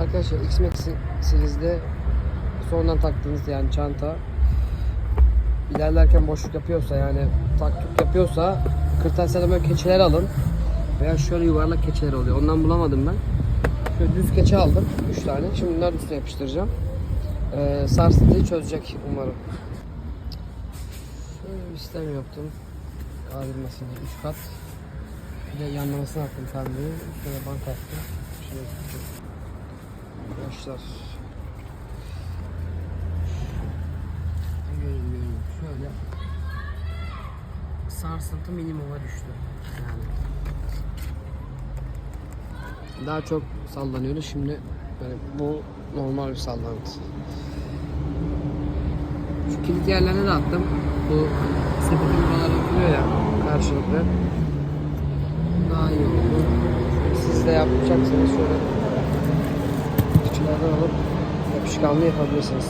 Arkadaşlar X-Max serizde sonradan taktığınız yani çanta. İlerlerken boşluk yapıyorsa yani taktuk yapıyorsa kırtasiyede böyle keçeler alın. Veya şöyle yuvarlak keçeler oluyor. Ondan bulamadım ben. Şöyle düz keçe aldım. 3 tane. Şimdi bunları üstüne yapıştıracağım. Ee, sarsıntıyı çözecek umarım. Şöyle bir sistem yaptım. Kaldırmasını 3 kat. Bir de yanlamasını attım pembeyi üstüne bank attım. Şöyle Arkadaşlar. Görünmüyorum şöyle. Sarsıntı minimuma düştü. Yani. Daha çok sallanıyordu. Şimdi yani bu normal bir sallantı. Şu kilit yerlerine de attım. Bu sepetin buraları yapılıyor ya karşılıklı. Daha iyi oldu. Siz de yapacaksanız şöyle Küçüklerden alıp yapışkanlı yapabilirsiniz.